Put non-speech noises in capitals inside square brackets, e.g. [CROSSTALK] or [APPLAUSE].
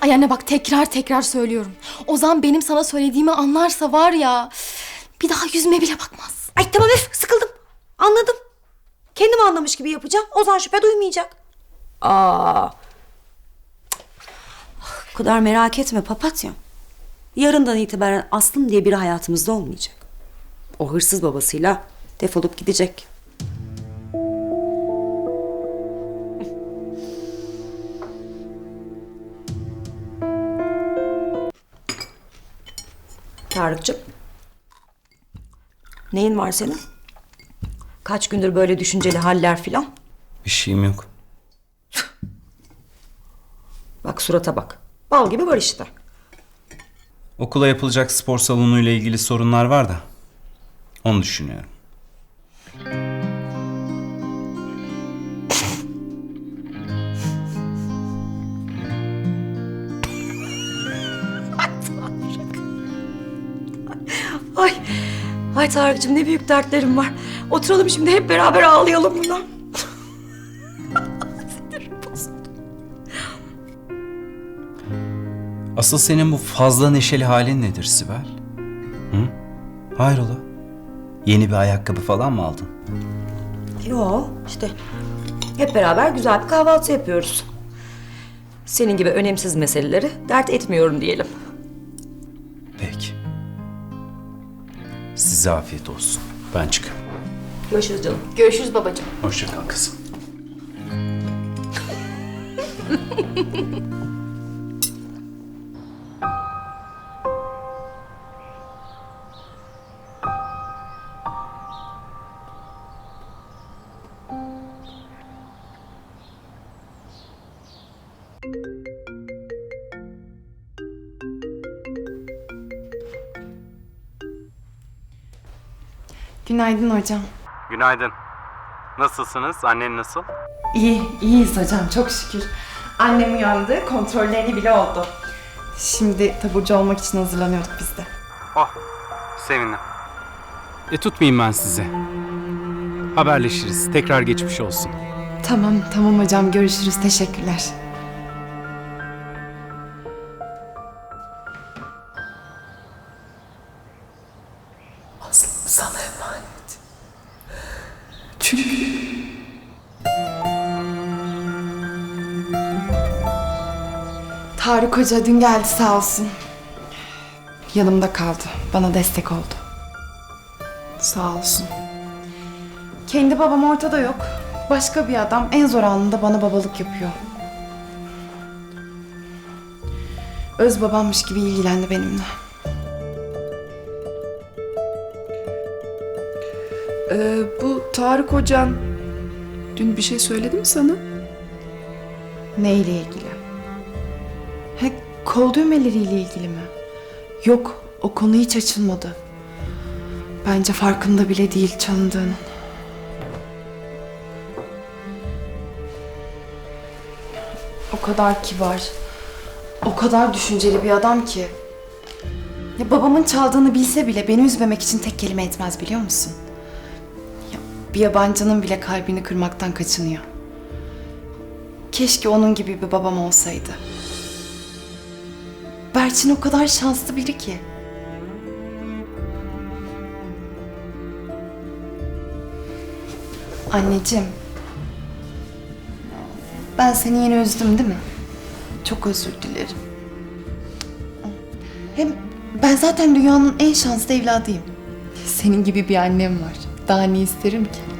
Ay anne bak tekrar tekrar söylüyorum. Ozan benim sana söylediğimi anlarsa var ya... Bir daha yüzüme bile bakmaz. Ay tamam öf sıkıldım. Anladım. Kendim anlamış gibi yapacağım. Ozan şüphe duymayacak. Aa. O kadar merak etme papatyam. Yarından itibaren Aslım diye biri hayatımızda olmayacak. O hırsız babasıyla defolup gidecek. Tarık'cığım. Neyin var senin? Kaç gündür böyle düşünceli haller filan? Bir şeyim yok. Bak surata bak. Bal gibi var işte. Okula yapılacak spor salonuyla ilgili sorunlar var da. Onu düşünüyorum. Ay, ay Tarık'cığım ne büyük dertlerim var. Oturalım şimdi hep beraber ağlayalım buna. [LAUGHS] Asıl senin bu fazla neşeli halin nedir Sibel? Hı? Hayrola? Yeni bir ayakkabı falan mı aldın? Yo işte hep beraber güzel bir kahvaltı yapıyoruz. Senin gibi önemsiz meseleleri dert etmiyorum diyelim. Size afiyet olsun. Ben çıkıyorum. Görüşürüz canım. Görüşürüz babacığım. Hoşça kal kızım. [LAUGHS] Günaydın hocam. Günaydın. Nasılsınız? Annen nasıl? İyi, iyiyiz hocam çok şükür. Annem uyandı, kontrollerini bile oldu. Şimdi taburcu olmak için hazırlanıyorduk biz de. Oh, sevindim. E tutmayayım ben sizi. Haberleşiriz. Tekrar geçmiş olsun. Tamam, tamam hocam görüşürüz. Teşekkürler. Tarık Hoca dün geldi sağ olsun. Yanımda kaldı. Bana destek oldu. Sağ olsun. Kendi babam ortada yok. Başka bir adam en zor anında bana babalık yapıyor. Öz babammış gibi ilgilendi benimle. Ee, bu Tarık Hocan dün bir şey söyledi mi sana? Neyle ilgili? He, kol düğmeleriyle ilgili mi? Yok, o konu hiç açılmadı. Bence farkında bile değil çalındığının. O kadar kibar, o kadar düşünceli bir adam ki. Ya babamın çaldığını bilse bile beni üzmemek için tek kelime etmez biliyor musun? Bir yabancının bile kalbini kırmaktan kaçınıyor. Keşke onun gibi bir babam olsaydı. Berçin o kadar şanslı biri ki. Anneciğim. Ben seni yine üzdüm değil mi? Çok özür dilerim. Hem ben zaten dünyanın en şanslı evladıyım. Senin gibi bir annem var. Daha ne isterim ki?